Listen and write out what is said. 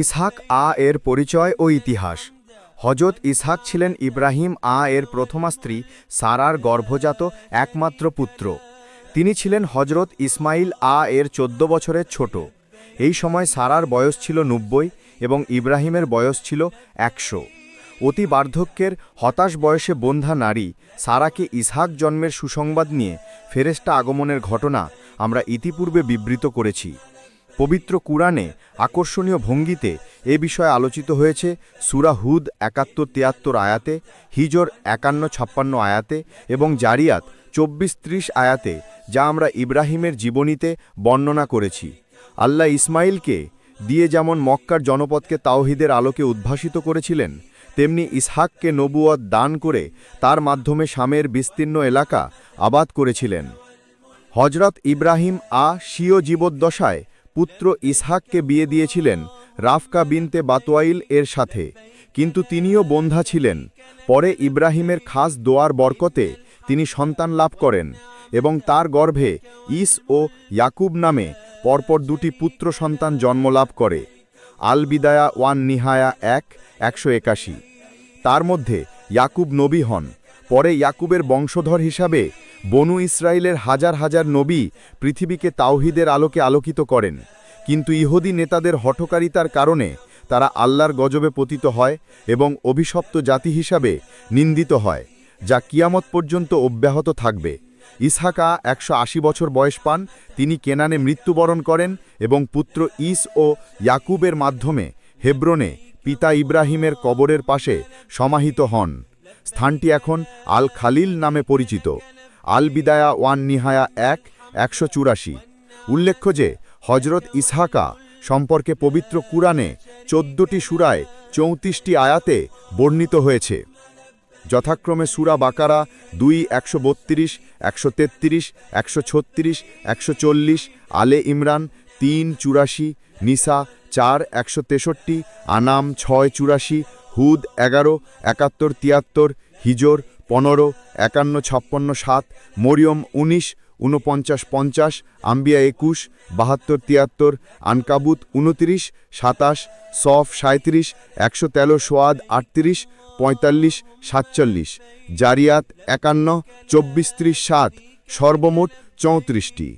ইসহাক আ এর পরিচয় ও ইতিহাস। হজরত ইসহাক ছিলেন ইব্রাহিম আ এর প্রথমা স্ত্রী, সারার গর্ভজাত একমাত্র পুত্র। তিনি ছিলেন হজরত ইসমাইল আ এর চোদ্দ বছরের ছোট। এই সময় সারার বয়স ছিল নব্বই এবং ইব্রাহিমের বয়স ছিল একশো। অতি বার্ধক্যের, হতাশ বয়সে বন্ধা নারী, সারাকে ইসহাক জন্মের সুসংবাদ নিয়ে ফেরেস্টা আগমনের ঘটনা আমরা ইতিপূর্বে বিবৃত করেছি। পবিত্র কুরআনে আকর্ষণীয় ভঙ্গিতে এ বিষয়ে আলোচিত হয়েছে সুরা হুদ একাত্তর তিয়াত্তর আয়াতে, হিজর একান্ন ছাপ্পান্ন আয়াতে এবং জারিয়াত চব্বিশ ত্রিশ আয়াতে যা আমরা ইব্রাহিমের জীবনীতে বর্ণনা করেছি। আল্লাহ ইসমাইলকে দিয়ে যেমন মক্কার জনপদকে তাওহিদের আলোকে উদ্ভাসিত করেছিলেন, তেমনি ইসহাককে নবুয়ত দান করে তার মাধ্যমে শামের বিস্তীর্ণ এলাকা আবাদ করেছিলেন। হজরত ইব্রাহিম আ স্বীয় জীবদ্দশায় পুত্র ইসহাককে বিয়ে দিয়েছিলেন রাফকা বিনতে বাতোয়াইল এর সাথে। কিন্তু তিনিও বন্ধা ছিলেন। পরে ইব্রাহিমের খাস দোয়ার বরকতে তিনি সন্তান লাভ করেন এবং তার গর্ভে ইস ও ইয়াকুব নামে পরপর দুটি পুত্র সন্তান জন্মলাভ করে। আল বিদায়া ওয়ান নিহায়া এক, একশো একাশি। তার মধ্যে ইয়াকুব নবী হন। পরে ইয়াকুবের বংশধর হিসাবে বনু ইসরায়েলের হাজার হাজার নবী পৃথিবীকে তাওহিদের আলোকে আলোকিত করেন। কিন্তু ইহুদি নেতাদের হঠকারিতার কারণে তারা আল্লাহর গজবে পতিত হয় এবং অভিশপ্ত জাতি হিসাবে নিন্দিত হয়, যা কিয়ামত পর্যন্ত অব্যাহত থাকবে। ইসহাকা একশো আশি বছর বয়স পান, তিনি কেনানে মৃত্যুবরণ করেন এবং পুত্র ইস ও ইয়াকুবের মাধ্যমে হেব্রনে পিতা ইব্রাহিমের কবরের পাশে সমাহিত হন। স্থানটি এখন আল খালিল নামে পরিচিত। আল বিদায়া ওয়ান নিহায়া এক, একশো চুরাশি। উল্লেখ্য যে হজরত ইসহাকা সম্পর্কে পবিত্র কুরআনে চোদ্দটি সুরায় চৌত্রিশটি আয়াতে বর্ণিত হয়েছে। যথাক্রমে সুরা বাকারা দুই, একশো বত্রিশ, একশো তেত্রিশ, একশো ছত্রিশ, একশো চল্লিশ, আলে ইমরান তিন, চুরাশি, নিসা চার, একশো তেষট্টি, আনাম ছয়, চুরাশি, হুদ এগারো, একাত্তর, তিয়াত্তর, হিজর পনেরো, একান্ন, ছাপ্পান্ন, সাত, মরিয়ম, উনিশ, ঊনপঞ্চাশ, পঞ্চাশ, আম্বিয়া, একুশ, বাহাত্তর, তিয়াত্তর, আনকাবুত উনতিরিশ সাতাশ, সফ সাঁত্রিশ একশো তেরো, সোয়াদ, আটত্রিশ, পঁয়তাল্লিশ, সাতচল্লিশ। জারিয়াত একান্ন, চব্বিশ, ত্রিশ, সাত, সর্বমোট চৌত্রিশটি।